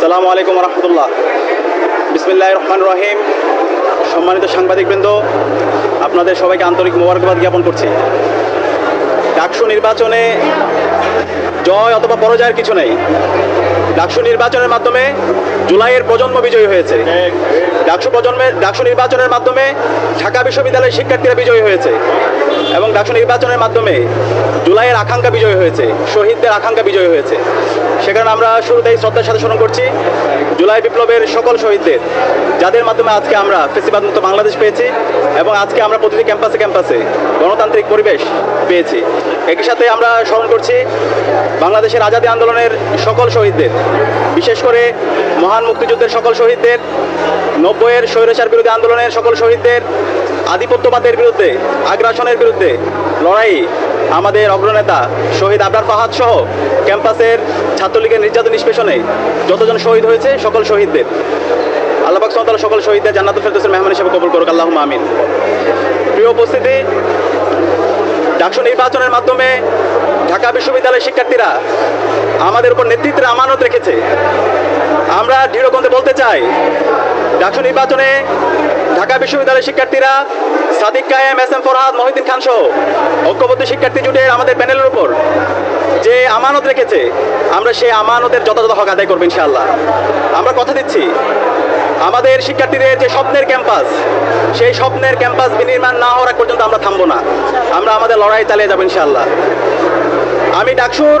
সালামু আলাইকুম রহমতুল্লাহ। বিসমিল্লাহ রহমান রহিম। সম্মানিত সাংবাদিকবৃন্দ, আপনাদের সবাইকে আন্তরিক মোবারকবাদ জ্ঞাপন করছি। ডাকসু নির্বাচনে জয় অথবা পরাজয়ের কিছু নেই। ডাকসু নির্বাচনের মাধ্যমে জুলাইয়ের প্রজন্ম বিজয়ী হয়েছে। ডাকসু প্রজন্মের ডাকসু নির্বাচনের মাধ্যমে ঢাকা বিশ্ববিদ্যালয়ের শিক্ষার্থীরা বিজয়ী হয়েছে এবং ডাকসু নির্বাচনের মাধ্যমে জুলাইয়ের আকাঙ্ক্ষা বিজয়ী হয়েছে, শহীদদের আকাঙ্ক্ষা বিজয়ী হয়েছে। সে কারণে আমরা শুরুতেই শ্রদ্ধার সাথে স্মরণ করছি, জুলাই বিপ্লবের সকল শহীদদের, যাদের মাধ্যমে আজকে আমরা ফেসিবাদ মুক্ত বাংলাদেশ পেয়েছি এবং আজকে আমরা প্রতিটি ক্যাম্পাসে ক্যাম্পাসে গণতান্ত্রিক পরিবেশ পেয়েছি। একই সাথে আমরা স্মরণ করছি বাংলাদেশের আজাদী আন্দোলনের সকল শহীদদের বিশেষ করে মহান মুক্তিযুদ্ধের সকল শহীদদের, নব্বইয়ের স্বৈরাচার বিরোধী আন্দোলনের সকল শহীদদের, আধিপত্যবাদের বিরুদ্ধে, আগ্রাসনের বিরুদ্ধে লড়াই আমাদের অগ্রনেতা শহীদ আবরার ফাহাদ সহ ক্যাম্পাসের ছাত্রলীগের নির্যাতন নিষ্পেষণে যতজন শহীদ হয়েছে সকল শহীদদের। আল্লাহ তাআলা সকল শহীদদের জান্নাতুল ফেরদৌসের মেহমান হিসেবে কবুল করুক, আল্লাহুম্মা আমিন। প্রিয় উপস্থিতি, ডাকসু নির্বাচনের মাধ্যমে ঢাকা বিশ্ববিদ্যালয়ের শিক্ষার্থীরা আমাদের উপর নেতৃত্বের আমানত রেখেছে। আমরা দৃঢ়কণ্ঠে বলতে চাই, ডাকসু নির্বাচনে ঢাকা বিশ্ববিদ্যালয়ের শিক্ষার্থীরা সাদিক কায়েম, এস এম ফরহাদ, মহিউদ্দিন খান সহ ঐক্যবদ্ধ শিক্ষার্থী জুটের আমাদের প্যানেলের উপর যে আমানত রেখেছে, আমরা সেই আমানতের যথাযথ হক আদায় করব ইনশাআল্লাহ। আমরা কথা দিচ্ছি, আমাদের শিক্ষার্থীদের যে স্বপ্নের ক্যাম্পাস, সেই স্বপ্নের ক্যাম্পাস বিনির্মাণ না হওয়ার পর্যন্ত আমরা থামবো না। আমরা আমাদের লড়াই চালিয়ে যাব ইনশাআল্লাহ। আমি ডাকসুর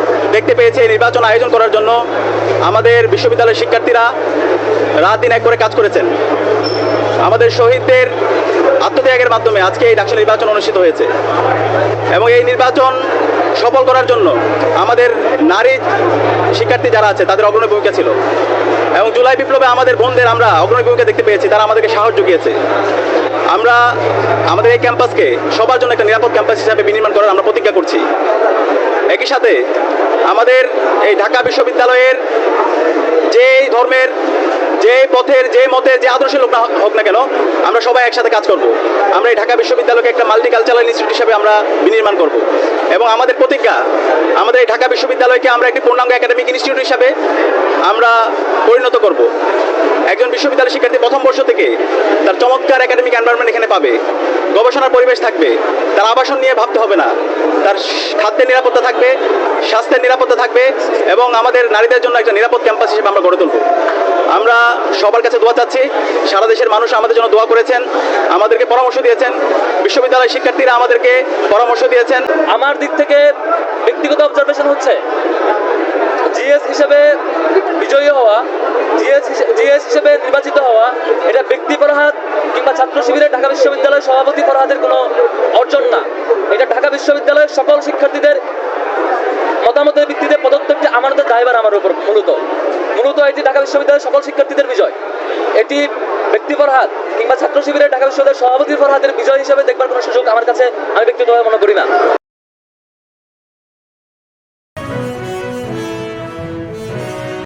দেখতে পেয়েছি এই নির্বাচন আয়োজন করার জন্য আমাদের বিশ্ববিদ্যালয়ের শিক্ষার্থীরা রাত দিন এক করে কাজ করেছেন। আমাদের শহীদদের আত্মত্যাগের মাধ্যমে আজকে এই ডাকসু নির্বাচন অনুষ্ঠিত হয়েছে। এবং এই নির্বাচন সফল করার জন্য আমাদের নারী শিক্ষার্থী যারা আছে, তাদের অগ্রণী ভূমিকা ছিল। এবং জুলাই বিপ্লবে আমাদের বোনদের আমরা অগ্রণী ভূমিকা দেখতে পেয়েছি, তারা আমাদেরকে সাহস জুগিয়েছে। আমরা আমাদের এই ক্যাম্পাসকে সবার জন্য একটা নিরাপদ ক্যাম্পাস হিসাবে বিনির্মাণ করার আমরা প্রতিজ্ঞা করছি। একই সাথে আমাদের এই ঢাকা বিশ্ববিদ্যালয়ের যে ধর্মের যে পথের, যে মতের, যে আদর্শের লোক না হোক না কেন, আমরা সবাই একসাথে কাজ করব। আমরা এই ঢাকা বিশ্ববিদ্যালয়কে একটা মাল্টিকালচারাল ইনস্টিটিউট হিসাবে আমরা বিনির্মাণ করব। এবং আমাদের প্রতিজ্ঞা, আমাদের এই ঢাকা বিশ্ববিদ্যালয়কে আমরা একটি পূর্ণাঙ্গ একাডেমিক ইনস্টিটিউট হিসাবে আমরা পরিণত করব। একজন বিশ্ববিদ্যালয় শিক্ষার্থী প্রথম বর্ষ থেকে তার চমৎকার একাডেমিক এনভায়রনমেন্ট এখানে পাবে। গবেষণার পরিবেশ থাকবে। তার আবাসন নিয়ে ভাবতে হবে না। তার খাদ্যের নিরাপত্তা থাকবে, স্বাস্থ্যের নিরাপত্তা থাকবে এবং আমাদের নারীদের জন্য একটা নিরাপদ ক্যাম্পাস হিসেবে আমরা গড়ে তুলব। আমরা সবার কাছে দোয়া চাচ্ছি। সারা দেশের মানুষ আমাদের জন্য দোয়া করেছেন, আমাদেরকে পরামর্শ দিয়েছেন। বিশ্ববিদ্যালয়ের শিক্ষার্থীরা আমাদেরকে পরামর্শ দিয়েছেন। আমার দিক থেকে ব্যক্তিগত অবজারভেশন হচ্ছে জিএস হিসেবে বিজয়ী হওয়া জিএস জিএস হিসেবে নির্বাচিত হওয়া, এটা ব্যক্তি ফরহাদ কিংবা ছাত্র শিবিরের ঢাকা বিশ্ববিদ্যালয়ের সভাপতি ফরহাদের কোনো অর্জন না। এটা ঢাকা বিশ্ববিদ্যালয়ের সকল শিক্ষার্থীদের মতামতের ভিত্তিতে পদত্যাগটি আমার উপর মূলত। মূলত এটি ঢাকা বিশ্ববিদ্যালয়ের সকল শিক্ষার্থীদের বিজয়। এটি ব্যক্তি ফরহাদ কিংবা ছাত্র শিবিরের ঢাকা বিশ্ববিদ্যালয়ের সভাপতি ফরহাদের বিজয় হিসেবে দেখবার কোনো সুযোগ আমার কাছে আমি ব্যক্তিগতভাবে মনে করি না।